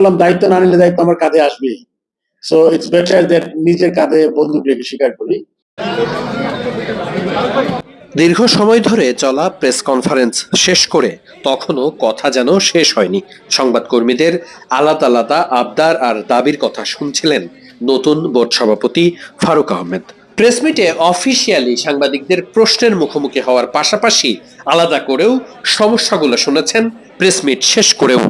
বললাম, দায়িত্ব না নিলে দায়িত্ব আমার কাঁধে আসবে সো ইটস বেটার দ্যাট নিজের কাঁধে বন্দুক রেখে স্বীকার করি। দীর্ঘ সময় ধরে চলা প্রেস কনফারেন্স শেষ করে তখনও কথা যেন শেষ হয়নি। সংবাদকর্মীদের আলাদা আলাদা আবদার আর দাবির কথা শুনছিলেন নতুন বোর্ড সভাপতি ফারুক আহমেদ। প্রেস মিটে অফিসিয়ালি সাংবাদিকদের প্রশ্নের মুখোমুখি হওয়ার পাশাপাশি আলাদা করেও সমস্যাগুলো শুনেছেন প্রেস মিট শেষ করেও।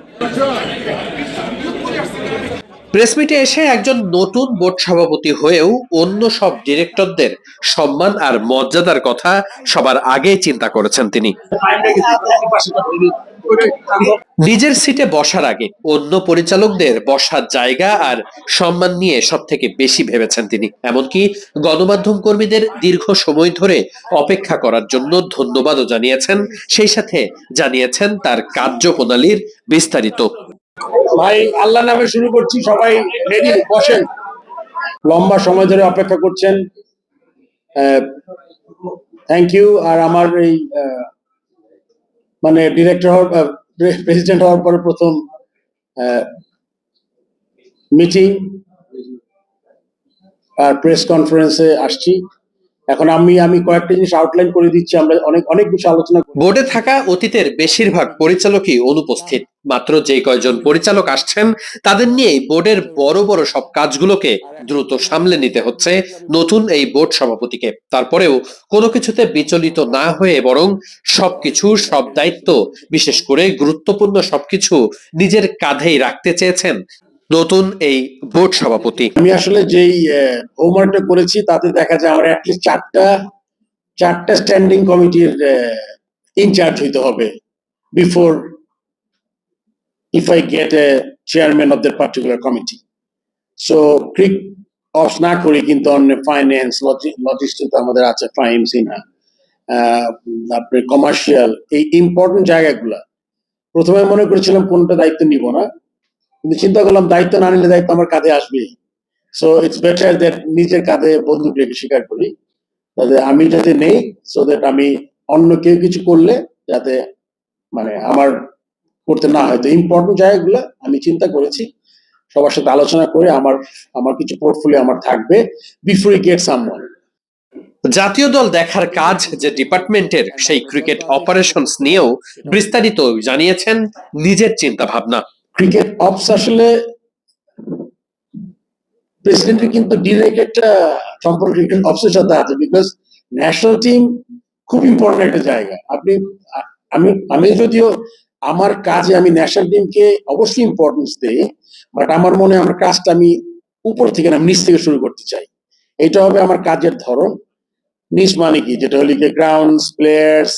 প্রেস মিটে এসে একজন নতুন বোর্ড সভাপতি হয়েও অন্য সব ডিরেক্টরদের সম্মান আর মর্যাদার কথা সবার আগে চিন্তা করেছেন তিনি। নিজের সিটে বসার আগে অন্য পরিচালকদের বসার জায়গা আর সম্মান নিয়ে সব থেকে বেশি ভেবেছেন তিনি। এমনকি গণমাধ্যম কর্মীদের দীর্ঘ সময় ধরে অপেক্ষা করার জন্য ধন্যবাদও জানিয়েছেন, সেই সাথে জানিয়েছেন তার কার্যপ্রণালীর বিস্তারিত ভাই আল্লাহ নামে শুরু করছি, সবাই রেডি বসেন। লম্বা সময় ধরে অপেক্ষা করছেন। থ্যাংক ইউ আর আমার এই মানে ডিরেক্টর হওয়ার প্রেসিডেন্ট হওয়ার পরে প্রথম মিটিং আর প্রেস কনফারেন্সে আসছি। এখন আমি আমি কয়েকটা জিনিস আউটলাইন করে দিচ্ছি, আমরা অনেক অনেক কিছু আলোচনা। বোর্ডে থাকা অতীতের বেশিরভাগ পরিচালকই অনুপস্থিত মাত্র যে কয়জন পরিচালক আসছেন, তাদের নিয়েই বোর্ডের বড় বড় সব কাজগুলোকে দ্রুত সামলে নিতে হচ্ছে নতুন এই বোর্ড সভাপতিকে তারপরেও কোনো কিছুতে বিচলিত না হয়ে বরং সবকিছু, সব দায়িত্ব, বিশেষ করে গুরুত্বপূর্ণ সবকিছু নিজের কাঁধেই রাখতে চেয়েছেন নতুন এই বোর্ড সভাপতি। আমি আসলে যেই হোমওয়ার্কটা করেছি, তাতে দেখা যায় আমার অ্যাটলিস্ট চারটা চারটা স্ট্যান্ডিং কমিটির ইনচার্জ হইতে হবে before if I get a chairman of that particular committee so ক্রিক অফ না করি কিন্তু অন্য ফাইন্যান্স লজিস্টিক আমাদের আছে ফাইন সিনহা আপনি কমার্শিয়াল এই ইম্পর্টেন্ট জায়গাগুলা। প্রথমে মনে করেছিলাম কোনটা দায়িত্ব নিব না। কিন্তু চিন্তা করলাম, দায়িত্ব না নিলে দায়িত্ব আমার কাঁধে আসবে সো ইটস বেটার দ্যাট নিজের কাঁধে বন্দুক রেখে স্বীকার করি তাতে আমি যাতে নেই সো দ্যাট আমি অন্য কেউ কিছু করলে যাতে মানে আমার করতে না হয়। তো ইম্পর্টেন্ট জায়গাগুলো আমি চিন্তা করেছি, সবার সাথে আলোচনা করে আমার আমার কিছু পোর্টফোলিও আমার থাকবে বিফোর গেট সামওয়ান জাতীয় দল দেখার কাজ যে ডিপার্টমেন্টের সেই ক্রিকেট অপারেশনস নিয়েও বিস্তারিত জানিয়েছেন নিজের চিন্তা ভাবনা ক্রিকেট অপস আসলে প্রেসিডেন্টের কিন্তু ডিরেক্ট একটা সম্পর্ক ক্রিকেট অপসের সাথে আছে বিকজ ন্যাশনাল টিম খুব ইম্পর্টেন্ট একটা জায়গা। আপনি, আমি আমি যদিও আমার কাজে আমি ন্যাশনাল টিমকে অবশ্যই ইম্পর্টেন্স দিই বাট আমার মনে আমার কাজটা আমি উপর থেকে না নিচ থেকে শুরু করতে চাই। এটা হবে আমার কাজের ধরন। নিচ মানে কি? যেটা হলো গ্রাউন্ডস প্লেয়ার্স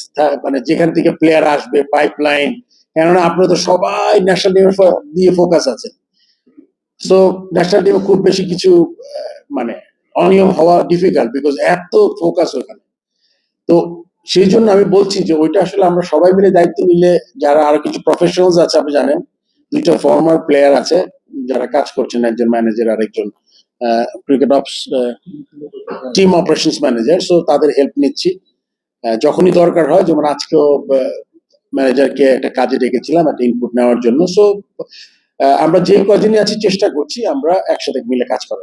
মানে যেখান থেকে প্লেয়ার আসবে পাইপলাইন কেননা আপনারা তো সবাই ন্যাশনাল টিমের দিয়ে ফোকাস আছে সো ন্যাশনাল টিমে খুব বেশি কিছু মানে অনিয়ম হওয়া ডিফিকাল্ট বিকজ এত ফোকাস ওখানে। তো সেই জন্য আমি বলছি যে ওইটা আসলে আমরা সবাই মিলে দায়িত্ব নিলে যারা আরও কিছু প্রফেশনালস আছে, আপনি জানেন, দুইটা ফর্মার প্লেয়ার আছে, যারা কাজ করছেন, একজন ম্যানেজার আর একজন cricket ops team operations manager so তাদের হেল্প নিচ্ছি। যখনই দরকার হয়, যেমন আজকেও ম্যানেজারকে একটা কাজে রেখেছিলাম একটা ইনপুট নেওয়ার জন্য। সো আমরা যে কদিনই আছি, চেষ্টা করছি আমরা একসাথে মিলে কাজ করার।